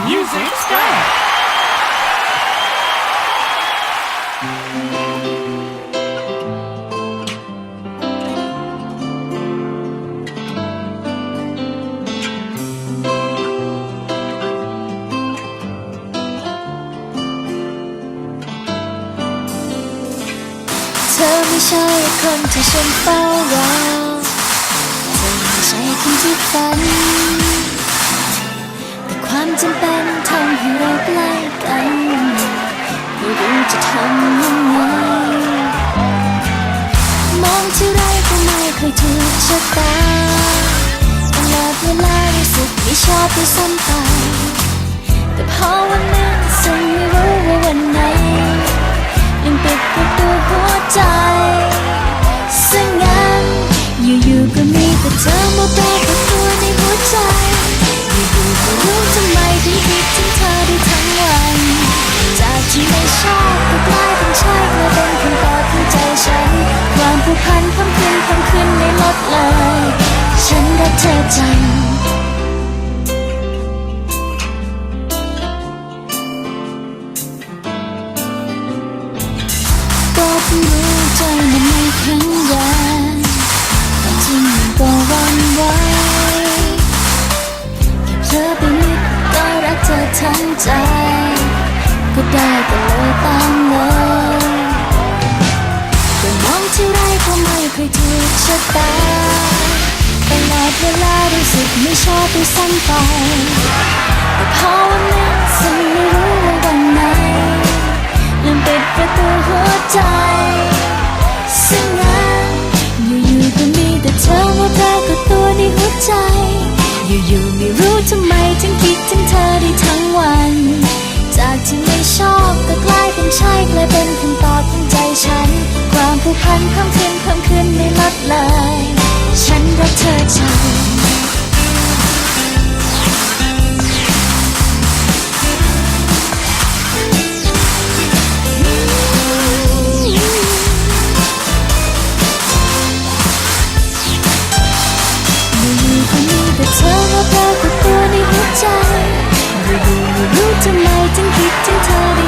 Music start. เธอไม่ใช่คนที่ฉันเฝ้ารอเธอไม่ใช่คนที่ฝัน จะทำยังไงมองที่ไรก็ไม่เคยถูกชะตาตลอดเวลารู้สึกไม่ชอบด้วยซ้ำไป แต่พอวันหนึ่งซึ่งไม่รู้ว่าวันไหนยังปิดประตูหัวใจซึ่งงั้นอยู่ๆก็มีแต่เธอมาแบกกับตัวในหัวใจอยู่ๆก็รู้ทำไมถึง เพิ่มขึ้นในไม่ลดเลย ฉันรักเธอจัง เคยถูกชะตาตลอดเวลารู้สึกไม่ชอบด้วยซ้ำไปแต่พอวันนึงฉันไม่รู้ว่าวันไหนลืมปิดประตูหัวใจซึ่งงั้นอยู่ๆก็มีแต่เธอมาแทรก เธอจังอยู่ๆก็มีแต่เธอมาปรากฏตัวในหัวใจอยู่ๆไม่รู้ทำไมถึงคิดถึงเธอได้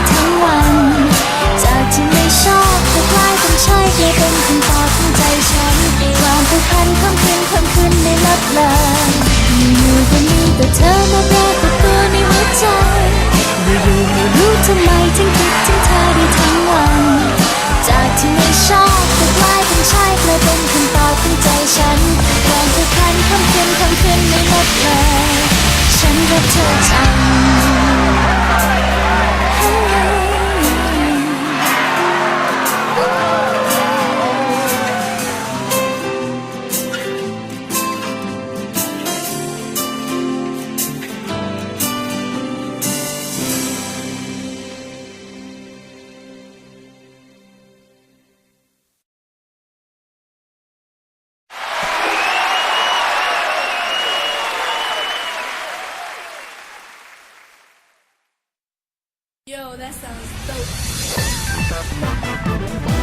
ผูกพันเพิ่มขึ้นเพิ่มขึ้นไม่ลับลยอยู่ก็มีแต่เธอมาปรากฏตัวในหัวใจอยู่ๆไม่รู้ทำไมถึงคิดถึงเธอได้ทั้งวัน Yo, that sounds dope.